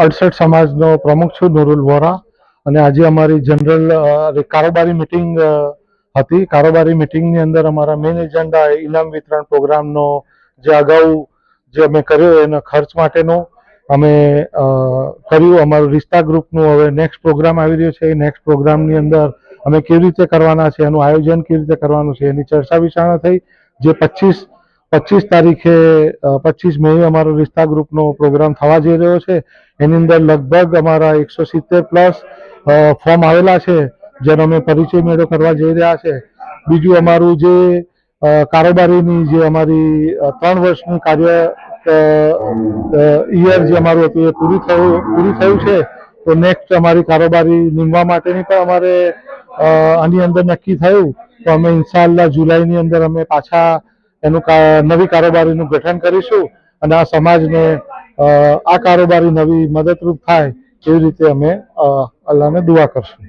અડસઠ સમાજનો પ્રમુખ છું, નુરુલ વોરા. અને આજે અમારી જનરલ કારોબારી મિટિંગ હતી. કારોબારી મિટિંગની અંદર અમારા મેઇન એજન્ડા ઇનામ વિતરણ પ્રોગ્રામનો જે અગાઉ જે અમે કર્યો એના ખર્ચ માટેનો, અમે કર્યું. અમારું રિસ્તા ગ્રુપનું હવે નેક્સ્ટ પ્રોગ્રામ આવી રહ્યો છે. એ નેક્સ્ટ પ્રોગ્રામની અંદર અમે કેવી રીતે કરવાના છે, એનું આયોજન કેવી રીતે કરવાનું છે, એની ચર્ચા વિચારણા થઈ. જે પચીસ પચીસ તારીખે પચીસ મે અમારો રિશ્તા ગ્રુપનો પ્રોગ્રામ થવા જઈ રહ્યો છે. એની અંદર લગભગ અમારા એકસો સિત્તેર પ્લસ ફોર્મ આવેલા છે, જેનો અમે પરિચય મેળો કરવા જઈ રહ્યા છે. બીજું અમારું જે કારોબારીની જે અમારી ત્રણ વર્ષનું કાર્ય ઈયર જે અમારું હતું એ પૂરું થયું પૂરું થયું છે. તો નેક્સ્ટ અમારી કારોબારી નીમવા માટેની પણ અમારે આની અંદર નક્કી થયું. તો અમે ઇન્શાલ્લાહ જુલાઈની અંદર અમે પાછા એનું નવી કારોબારીનું ગઠન કરીશું અને આ સમાજને આ કારોબારી નવી મદદરૂપ થાય એવી રીતે અમે અલ્લાહને દુઆ કરશું.